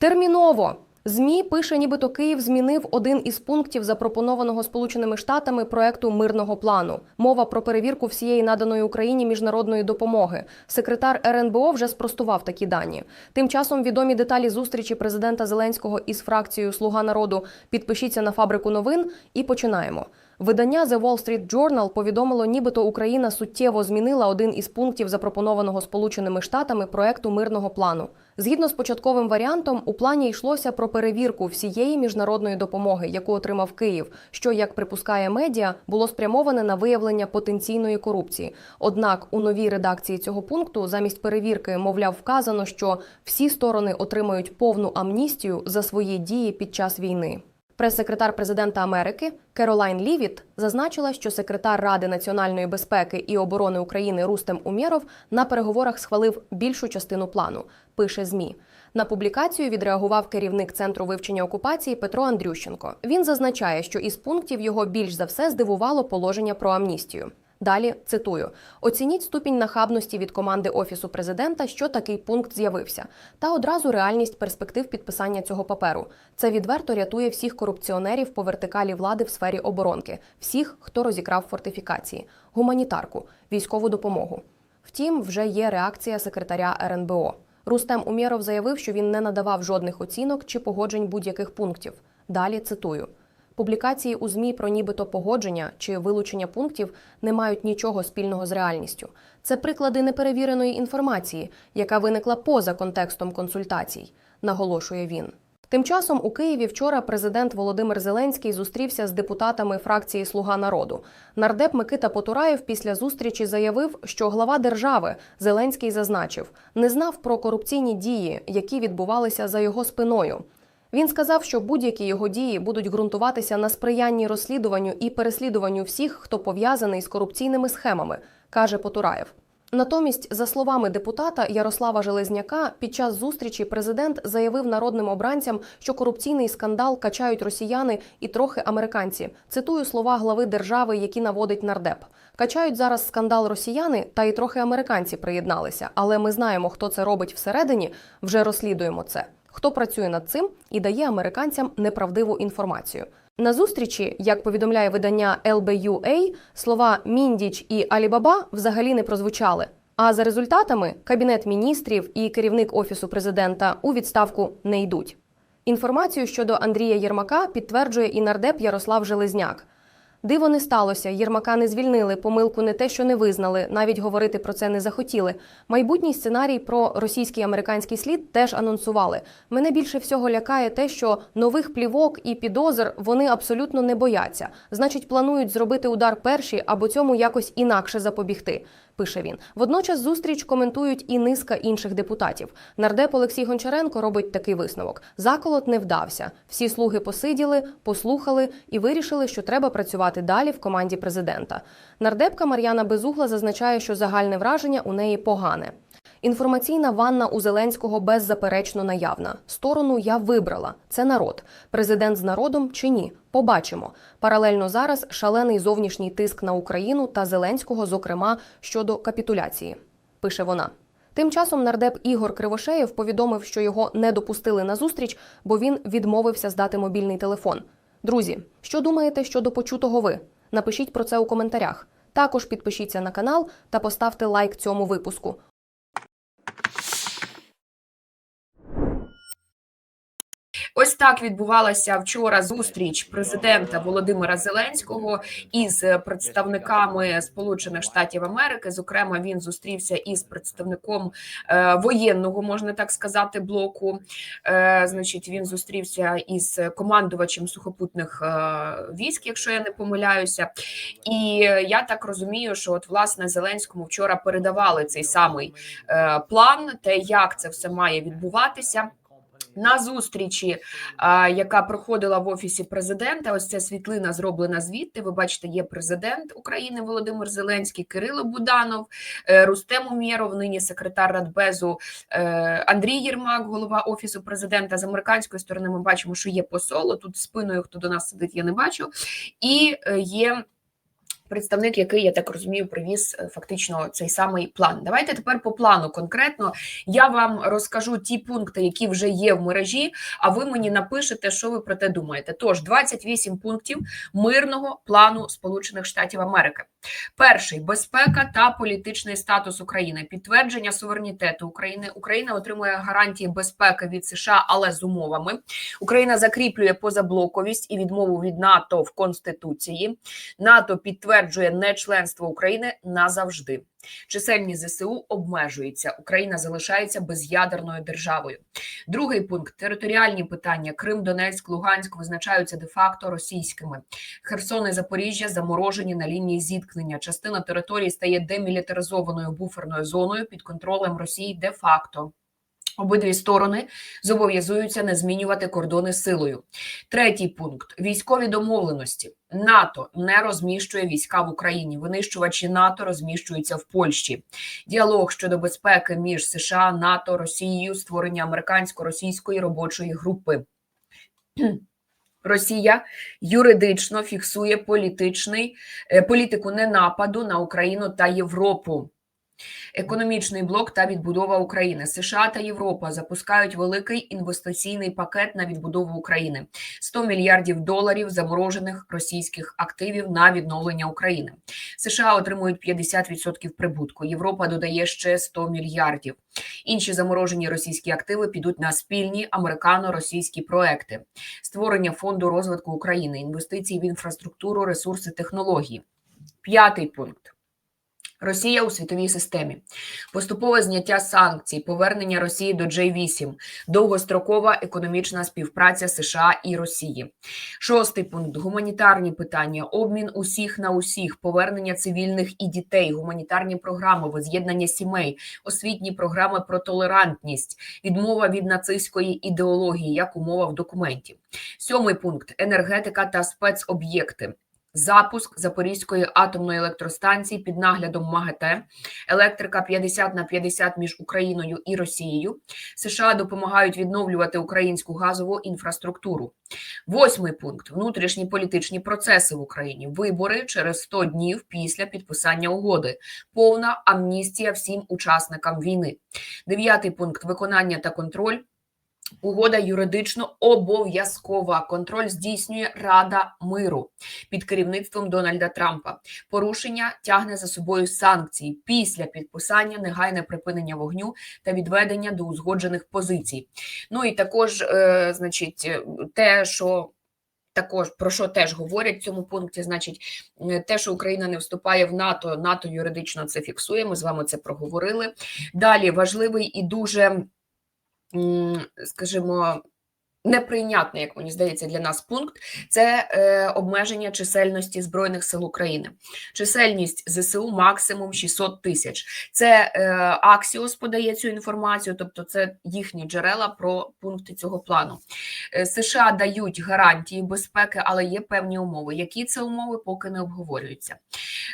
Терміново змі пише, нібито Київ змінив один із пунктів запропонованого Сполученими Штатами проекту мирного плану. Мова про перевірку всієї наданої Україні міжнародної допомоги. Секретар РНБО вже спростував такі дані. Тим часом відомі деталі зустрічі президента Зеленського із фракцією Слуга народу. Підпишіться на фабрику новин і починаємо. Видання The Wall Street Journal повідомило, нібито Україна суттєво змінила один із пунктів запропонованого Сполученими Штатами проекту мирного плану. Згідно з початковим варіантом, у плані йшлося про перевірку всієї міжнародної допомоги, яку отримав Київ, що, як припускає медіа, було спрямоване на виявлення потенційної корупції. Однак у новій редакції цього пункту замість перевірки, мовляв, вказано, що всі сторони отримають повну амністію за свої дії під час війни. Прес-секретар президента Америки Керолайн Лівіт зазначила, що секретар Ради національної безпеки і оборони України Рустем Умєров на переговорах схвалив більшу частину плану. Пише змі. На публікацію відреагував керівник центру вивчення окупації Петро Андрющенко. Він зазначає, що із пунктів його більш за все здивувало положення про амністію. Далі цитую: оцініть ступінь нахабності від команди офісу президента, що такий пункт з'явився, та одразу реальність перспектив підписання цього паперу. Це відверто рятує всіх корупціонерів по вертикалі влади в сфері оборонки, всіх, хто розікрав фортифікації, гуманітарку, військову допомогу. Втім, вже є реакція секретаря РНБО. Рустем Умєров заявив, що він не надавав жодних оцінок чи погоджень будь-яких пунктів. Далі цитую. Публікації у ЗМІ про нібито погодження чи вилучення пунктів не мають нічого спільного з реальністю. Це приклади неперевіреної інформації, яка виникла поза контекстом консультацій, наголошує він. Тим часом у Києві вчора президент Володимир Зеленський зустрівся з депутатами фракції Слуга народу. Нардеп Микита Потураєв після зустрічі заявив, що глава держави Зеленський зазначив, не знав про корупційні дії, які відбувалися за його спиною. Він сказав, що будь-які його дії будуть ґрунтуватися на сприянні розслідуванню і переслідуванню всіх, хто пов'язаний з корупційними схемами, каже Потураєв. Натомість, за словами депутата Ярослава Железняка, під час зустрічі президент заявив народним обранцям, що корупційний скандал качають росіяни і трохи американці. Цитую слова глави держави, які наводить нардеп. Качають зараз скандал росіяни, та й трохи американці приєдналися. Але ми знаємо, хто це робить всередині. Вже розслідуємо це. Хто працює над цим і дає американцям неправдиву інформацію. На зустрічі, як повідомляє видання LBUA, слова Міндіч і Алібаба взагалі не прозвучали. А за результатами кабінет міністрів і керівник офісу президента у відставку не йдуть. Інформацію щодо Андрія Єрмака підтверджує і нардеп Ярослав Железняк. Диво не сталося. Єрмака не звільнили. Помилку не те, що не визнали. Навіть говорити про це не захотіли. Майбутній сценарій про російський американський слід теж анонсували. Мене більше всього лякає те, що нових плівок і підозр вони абсолютно не бояться. Значить, планують зробити удар перші або цьому якось інакше запобігти. Пише він. Водночас зустріч коментують і низка інших депутатів. Нардеп Олексій Гончаренко робить такий висновок: заколот не вдався. Всі слуги посиділи, послухали і вирішили, що треба працювати далі в команді президента. Нардепка Мар'яна Безугла зазначає, що загальне враження у неї погане. Інформаційна ванна у Зеленського беззаперечно наявна. Сторону я вибрала. Це народ. Президент з народом чи ні? Побачимо. Паралельно зараз шалений зовнішній тиск на Україну та Зеленського, зокрема щодо капітуляції. Пише вона. Тим часом нардеп Ігор Кривошеєв повідомив, що його не допустили на зустріч, бо він відмовився здати мобільний телефон. Друзі, що думаєте щодо почутого ви? Напишіть про це у коментарях. Також підпишіться на канал та поставте лайк цьому випуску. Ось так відбувалася вчора зустріч президента Володимира Зеленського із представниками Сполучених Штатів Америки. Зокрема, він зустрівся із представником е, воєнного, можна так сказати, блоку. Е, значить, він зустрівся із командувачем сухопутних е, військ, якщо я не помиляюся. І я так розумію, що от власне Зеленському вчора передавали цей самий план, те, як це все має відбуватися. На зустрічі, яка проходила в офісі президента, ось ця світлина зроблена звідти. Ви бачите, є президент України Володимир Зеленський, Кирило Буданов, е, Рустем Умєров, нині секретар Радбезу е, Андрій Єрмак, голова офісу президента. З американської сторони ми бачимо, що є посол. Тут спиною хто до нас сидить, я не бачу, і е, є. Представник, який я так розумію, привіз е, фактично цей самий план. Давайте тепер по плану конкретно я вам розкажу ті пункти, які вже є в мережі. А ви мені напишете, що ви про те думаєте. Тож 28 пунктів мирного плану Сполучених Штатів Америки. Перший безпека та політичний статус України, підтвердження суверенітету України. Україна отримує гарантії безпеки від США, але з умовами. Україна закріплює позаблоковість і відмову від НАТО в Конституції. НАТО підтверджує нечленство України назавжди. Чисельність ЗСУ обмежується. Україна залишається без'ядерною державою. Другий пункт територіальні питання. Крим, Донецьк, Луганськ визначаються де-факто російськими. Херсон і Запоріжжя заморожені на лінії зіткнення. Частина території стає демілітаризованою буферною зоною під контролем Росії де-факто. Обидві сторони зобов'язуються не змінювати кордони силою. Третій пункт: військові домовленості. НАТО не розміщує війська в Україні. Винищувачі НАТО розміщуються в Польщі. Діалог щодо безпеки між США, НАТО, Росією, створення американсько-російської робочої групи. Росія юридично фіксує політичний е, політику ненападу на Україну та Європу. Економічний блок та відбудова України. США та Європа запускають великий інвестиційний пакет на відбудову України. 100 мільярдів доларів заморожених російських активів на відновлення України. США отримують 50% прибутку. Європа додає ще 100 мільярдів. Інші заморожені російські активи підуть на спільні американо-російські проекти, створення фонду розвитку України, інвестиції в інфраструктуру, ресурси, технології. П'ятий пункт. Росія у світовій системі, поступове зняття санкцій, повернення Росії до J8, довгострокова економічна співпраця США і Росії. Шостий пункт гуманітарні питання, обмін усіх на усіх, повернення цивільних і дітей, гуманітарні програми, воз'єднання сімей, освітні програми про толерантність, відмова від нацистської ідеології як умова в документі. Сьомий пункт енергетика та спецоб'єкти. Запуск Запорізької атомної електростанції під наглядом МАГАТЕ, електрика 50 на 50 між Україною і Росією. США допомагають відновлювати українську газову інфраструктуру. Восьмий пункт: внутрішні політичні процеси в Україні. Вибори через 100 днів після підписання угоди. Повна амністія всім учасникам війни. Дев'ятий пункт виконання та контроль. Угода юридично обов'язкова. Контроль здійснює Рада миру під керівництвом Дональда Трампа. Порушення тягне за собою санкції після підписання, негайне припинення вогню та відведення до узгоджених позицій. Ну і також, е, значить, те, що також про що теж говорять в цьому пункті, значить, е, те, що Україна не вступає в НАТО, НАТО юридично це фіксує. Ми з вами це проговорили. Далі важливий і дуже скажімо, неприйнятний, як мені здається, для нас пункт це е, обмеження чисельності збройних сил України. Чисельність ЗСУ максимум 600 тисяч. Це е, Аксіос подає цю інформацію, тобто це їхні джерела про пункти цього плану. Е, США дають гарантії безпеки, але є певні умови. Які це умови, поки не обговорюються.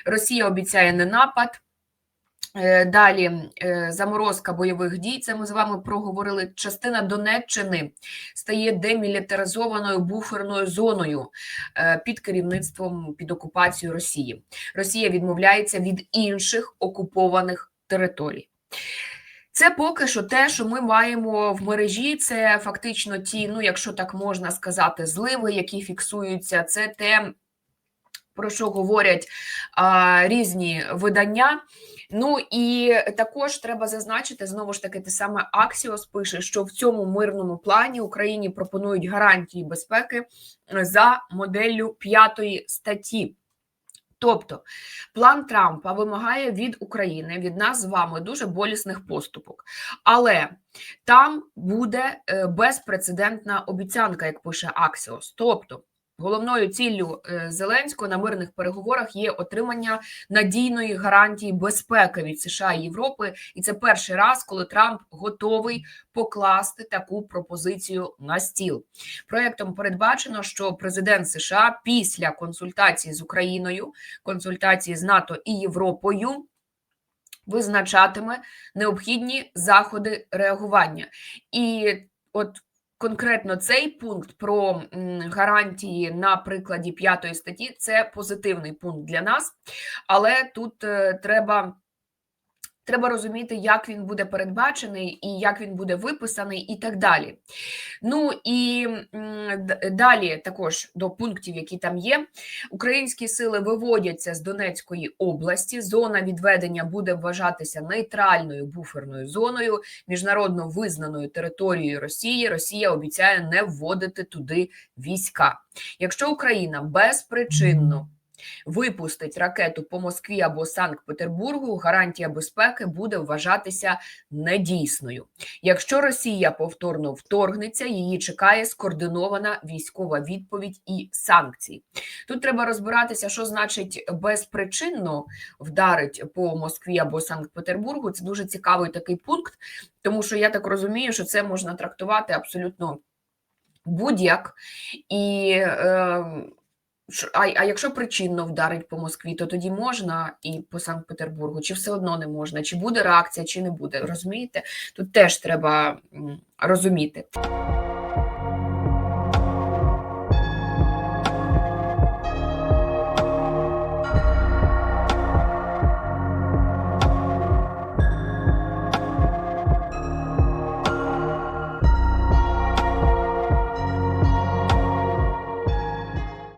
Росія обіцяє не напад. Далі е, заморозка бойових дій. Це ми з вами проговорили. Частина Донеччини стає демілітаризованою буферною зоною е, під керівництвом під окупацією Росії. Росія відмовляється від інших окупованих територій. Це поки що те, що ми маємо в мережі. Це фактично ті, ну якщо так можна сказати, зливи, які фіксуються. Це те, про що говорять а, різні видання. Ну і також треба зазначити знову ж таки, те саме Аксіос пише, що в цьому мирному плані Україні пропонують гарантії безпеки за моделлю п'ятої статті. Тобто план Трампа вимагає від України, від нас з вами дуже болісних поступок, але там буде е, безпрецедентна обіцянка, як пише Аксіос. Тобто Головною ціллю е, Зеленського на мирних переговорах є отримання надійної гарантії безпеки від США і Європи, і це перший раз, коли Трамп готовий покласти таку пропозицію на стіл. Проектом передбачено, що президент США після консультації з Україною, консультації з НАТО і Європою. Визначатиме необхідні заходи реагування, і от конкретно цей пункт про гарантії на прикладі п'ятої статті це позитивний пункт для нас, але тут е, треба. Треба розуміти, як він буде передбачений і як він буде виписаний, і так далі. Ну і далі, також до пунктів, які там є, українські сили виводяться з Донецької області. Зона відведення буде вважатися нейтральною буферною зоною, міжнародно визнаною територією Росії. Росія обіцяє не вводити туди війська. Якщо Україна безпричинно випустить ракету по Москві або Санкт-Петербургу, гарантія безпеки буде вважатися недійсною. Якщо Росія повторно вторгнеться, її чекає скоординована військова відповідь і санкції. Тут треба розбиратися, що значить безпричинно вдарить по Москві або Санкт-Петербургу. Це дуже цікавий такий пункт, тому що я так розумію, що це можна трактувати абсолютно будь-як і. Е, А, а якщо причинно вдарить по Москві, то тоді можна і по Санкт-Петербургу, чи все одно не можна, чи буде реакція, чи не буде. Розумієте? Тут теж треба розуміти.